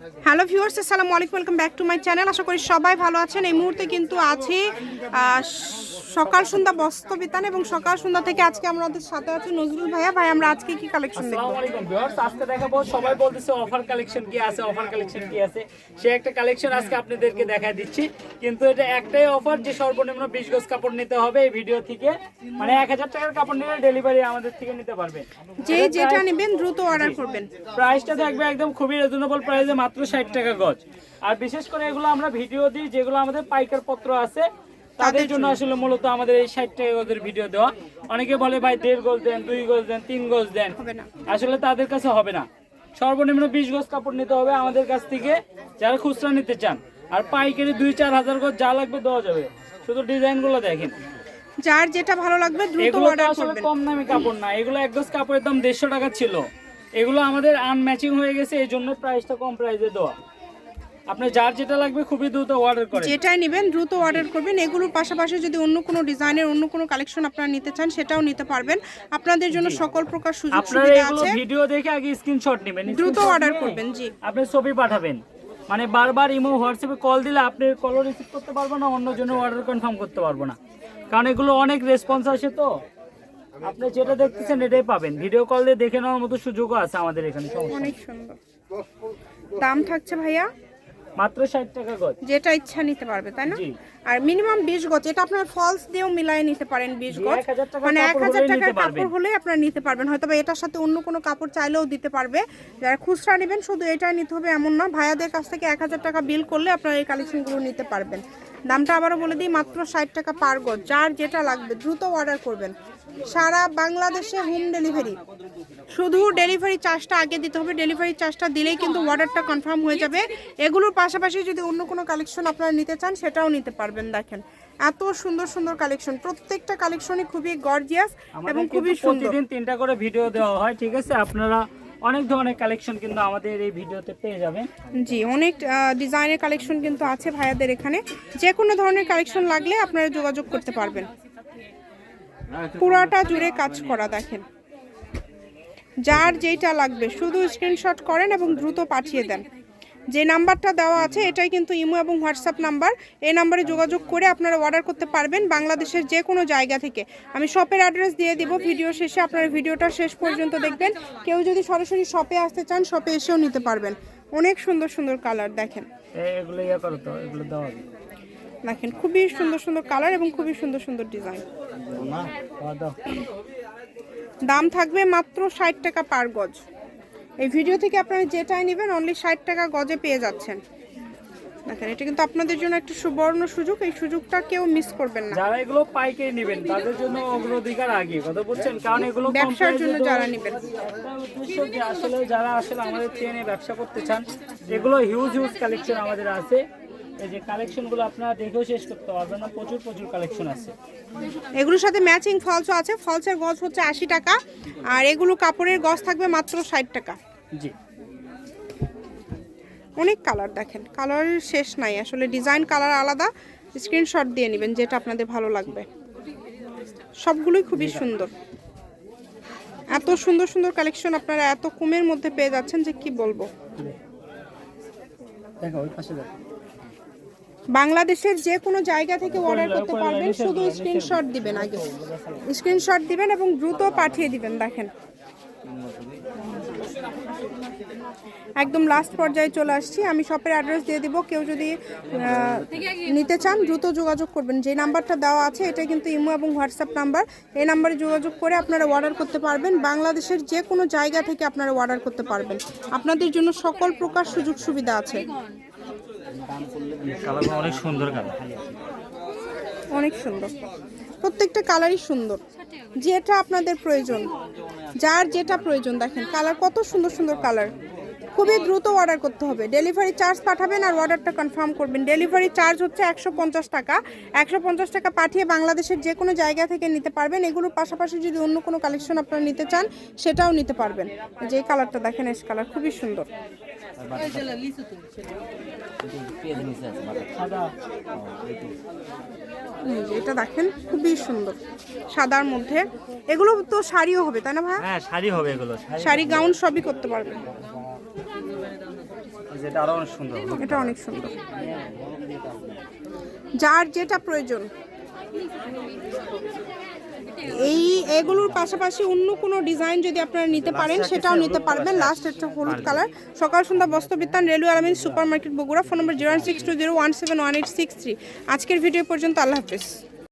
Hello viewers আসসালামু আলাইকুম welcome back to my channel. আশা করি সবাই ভালো আছেন। এই মুহূর্তে কিন্তু আছি সকাল সন্ধ্যা বস্ত্র বিতান এবং সকাল সন্ধ্যা থেকে আজকে আমাদের সাথে আছে নজরুল ভাইয়া। ভাই আমরা আজকে কি কালেকশন দেখব? আসসালামু আলাইকুম ভিউয়ার্স আজকে দেখাবো সবাই বলতেছে অফার কালেকশন কি আছে অফার কালেকশন কি আছে। সে একটা কালেকশন আজকে আপনাদেরকে দেখায় দিচ্ছি। কিন্তু এটা একটাই অফার যে সর্বনিম্ন 20 গজ কাপড় নিতে হবে এই ভিডিও থেকে। মানে 1000 টাকার কাপড় নিলে ডেলিভারি আমাদের থেকে নিতে পারবেন যে যেটা নেবেন দ্রুত অর্ডার করবেন। প্রাইসটা থাকবে একদম খুবই রিজনেবল প্রাইসে মাত্র 60 টাকা গজ। আর বিশেষ করে এগুলো আমরা ভিডিও দিই যেগুলো আমাদের পাইকার পত্র আছে তাদের জন্য আসলে মূলত আমাদের এই 60 টাকা গজের ভিডিও দেওয়া। অনেকে বলে ভাই দেড় গজ দেন দুই গজ দেন তিন গজ দেন। আসলে তাদের কাছে হবে না। সর্বনিম্ন বিশ গজ কাপড় নিতে হবে আমাদের কাছ থেকে যারা খুচরা নিতে চান। আর পাইকারি দুই চার হাজার গজ যা লাগবে দেওয়া যাবে। শুধু ডিজাইনগুলো দেখেন। যার যেটা ভালো লাগবে দ্রুত আসলে কম দামি কাপড় না এগুলো এক গজ কাপড়ের দাম দেড়শো টাকা ছিল। এগুলো আমাদের আনম্যাচিং হয়ে গেছে এই জন্য প্রাইসটা কম প্রাইসে দেওয়া। আপনার যার যেটা লাগবে খুবই দ্রুত অর্ডার করেন। যেটাই নেবেন দ্রুত অর্ডার করবেন। এগুলোর পাশাপাশি যদি অন্য কোনো ডিজাইনের অন্য কোনো কালেকশন আপনারা নিতে চান সেটাও নিতে পারবেন। আপনাদের জন্য সকল প্রকার সুযোগ সুবিধা আছে। ভিডিও দেখে আগে স্ক্রিনশট নেবেন। দ্রুত অর্ডার করবেন জি। আপনি ছবি পাঠাবেন। মানে বারবার ইমো হোয়াটসঅ্যাপে কল দিলে আপনি কলও রিসিভ করতে পারব না অন্য জন্য অর্ডার কনফার্ম করতে পারব না। কারণ এগুলো অনেক রেসপন্স আসে তো। আপনি যেটা দেখতেছেন এটাই পাবেন। ভিডিও কল দিয়ে দেখে নেওয়ার মতো সুযোগও আছে আমাদের এখানে অনেক সুন্দর। দাম থাকছে ভাইয়া? মাত্র ষাট টাকা গজ। যেটা ইচ্ছা নিতে পারবে তাই না? আর মিনিমাম বিশ গজ এটা আপনার ফলস দিয়েও মিলাই নিতে পারেন বিশ জি, গজ। 1000 টাকার মানে এক কাপড় হাজার হলেই টাকার নিতে পারবেন। কাপড় হলে আপনারা নিতে পারবেন। হয়তো বা এটার সাথে অন্য কোনো কাপড় চাইলেও দিতে পারবে। যারা খুচরা নেবেন শুধু এটাই নিতে হবে এমন না। ভাইয়াদের কাছ থেকে এক হাজার টাকা বিল করলে আপনারা এই কালেকশনগুলো নিতে পারবেন। দামটা আবারও বলে দিই মাত্র ষাট টাকা পার গজ। যার যেটা লাগবে দ্রুত অর্ডার করবেন। সারা বাংলাদেশে হোম ডেলিভারি শুধু ডেলিভারি চার্জটা আগে দিতে হবে। ডেলিভারি চার্জটা দিলেই কিন্তু অর্ডারটা কনফার্ম হয়ে যাবে। এগুলোর পাশাপাশি যদি অন্য কোনো কালেকশন আপনারা নিতে চান সেটাও নিতে পারবেন দেখেন। এত সুন্দর সুন্দর কালেকশন প্রত্যেকটা কালেকশনই খুবই গর্জিয়াস এবং খুবই সুন্দর। তিনটা করে ভিডিও দেওয়া হয় ঠিক আছে? আপনারা অনেক ধরনের কালেকশন কিন্তু আমাদের এই ভিডিওতে পেয়ে যাবেন। জি, অনেক ডিজাইনের কালেকশন কিন্তু আছে ভাইয়াদের এখানে। যে কোনো ধরনের কালেকশন লাগলে আপনারা যোগাযোগ করতে পারবেন। পুরাটা জুড়ে কাজ করা, দেখেন। যার যেটা লাগবে, শুধু স্ক্রিনশট করেন এবং দ্রুত পাঠিয়ে দেন। যে নাম্বারটা দেওয়া আছে এটাই কিন্তু ইমো এবং হোয়াটসঅ্যাপ নাম্বার। এই নাম্বারে যোগাযোগ করে আপনারা অর্ডার করতে পারবেন বাংলাদেশের যে কোনো জায়গা থেকে। আমি শপের অ্যাড্রেস দিয়ে দিব ভিডিও শেষে আপনারা ভিডিওটা শেষ পর্যন্ত দেখবেন। কেউ যদি সরাসরি শপে আসতে চান শপে এসেও নিতে পারবেন। অনেক সুন্দর সুন্দর কালার দেখেন। এগুলো ইয়ে করো তো এগুলো দেওয়া দেখেন খুবই সুন্দর সুন্দর কালার এবং খুবই সুন্দর সুন্দর ডিজাইন। দাম থাকবে মাত্র ষাট টাকা পার গজ। এই ভিডিও থেকে আপনারা যেটাই নেবেন অনলি ষাট টাকা গজে পেয়ে যাচ্ছেন। দেখেন এটা কিন্তু আপনাদের জন্য একটা সুবর্ণ সুযোগ। এই সুযোগটা কেউ মিস করবেন না। যারা এগুলো পাইকারি নেবেন তাদের জন্য অগ্রাধিকার আগে কথা বলছেন? কারণ এগুলো ব্যবসার জন্য যারা নেবেন। একটা উদ্দেশ্য যে আসলে যারা আসলে আমাদের ট্রেনে ব্যবসা করতে চান এগুলো হিউজ হিউজ কালেকশন আমাদের আছে এই যে কালেকশনগুলো আপনারা দেখেও শেষ করতে পারবেন না প্রচুর প্রচুর কালেকশন আছে। এগুলোর সাথে ম্যাচিং ফলসও আছে ফলসের গজ হচ্ছে আশি টাকা আর এগুলো কাপড়ের গজ থাকবে মাত্র ষাট টাকা। জি। অনেক কালার দেখেন কালারের শেষ নাই আসলে ডিজাইন কালার আলাদা স্ক্রিনশট দিয়ে নেবেন যেটা আপনাদের ভালো লাগবে। সবগুলোই খুবই সুন্দর। এত সুন্দর সুন্দর কালেকশন আপনারা এত কমের মধ্যে পেয়ে যাচ্ছেন যে কি বলব? দেখো ওই পাশে দেখো। বাংলাদেশের যে কোনো জায়গা থেকে অর্ডার করতে পারবেন শুধু স্ক্রিনশট দিবেন আগে। স্ক্রিনশট দিবেন এবং দ্রুত পাঠিয়ে দিবেন দেখেন। একদম লাস্ট পর্যায়ে চলে আসছি। আমি শপের অ্যাড্রেস দিয়ে দিব। কেউ যদি নিতে চান দ্রুত যোগাযোগ করবেন। যে নাম্বারটা দেওয়া আছে এটা কিন্তু ইমো এবং হোয়াটসঅ্যাপ নাম্বার। এই নাম্বারে যোগাযোগ করে আপনারা অর্ডার করতে পারবেন। বাংলাদেশের যে কোনো জায়গা থেকে আপনারা অর্ডার করতে পারবেন। আপনাদের জন্য সকল প্রকার সুযোগ সুবিধা আছে। অনেক সুন্দর অনেক সুন্দর। প্রত্যেকটা কালারই সুন্দর। যেটা আপনাদের প্রয়োজন, যার যেটা প্রয়োজন, দেখেন, কালার কত সুন্দর সুন্দর কালার। খুবই দ্রুত অর্ডার করতে হবে। ডেলিভারি চার্জ পাঠাবেন আর অর্ডারটা কনফার্ম করবেন। ডেলিভারি চার্জ হচ্ছে একশো পঞ্চাশ টাকা। একশো পঞ্চাশ টাকা পাঠিয়ে বাংলাদেশের যে কোনো জায়গা থেকে নিতে পারবেন। এগুলোর পাশাপাশি যদি অন্য কোনো কালেকশন আপনারা নিতে চান সেটাও নিতে পারবেন। যে কালারটা দেখেন এস কালার খুবই সুন্দর। এটা দেখেন খুবই সুন্দর। সাদার মধ্যে। এগুলো তো শাড়িও হবে তাই না ভাই? হ্যাঁ শাড়ি হবে এগুলো। শাড়ি গাউন সবই করতে পারবেন। যেটা আরও অনেক সুন্দর। এটা অনেক সুন্দর। যার যেটা প্রয়োজন। এই এগুলোর পাশাপাশি অন্য কোনো ডিজাইন যদি আপনারা নিতে পারেন সেটাও নিতে পারবেন। লাস্ট একটা হলুদ কালার। সকাল সন্ধ্যা বস্ত্রবিত্তান railway Almin super market Bogura. Phone number zero six two zero one seven one eight six three. আজকের ভিডিও পর্যন্ত আল্লাহ হাফিজ।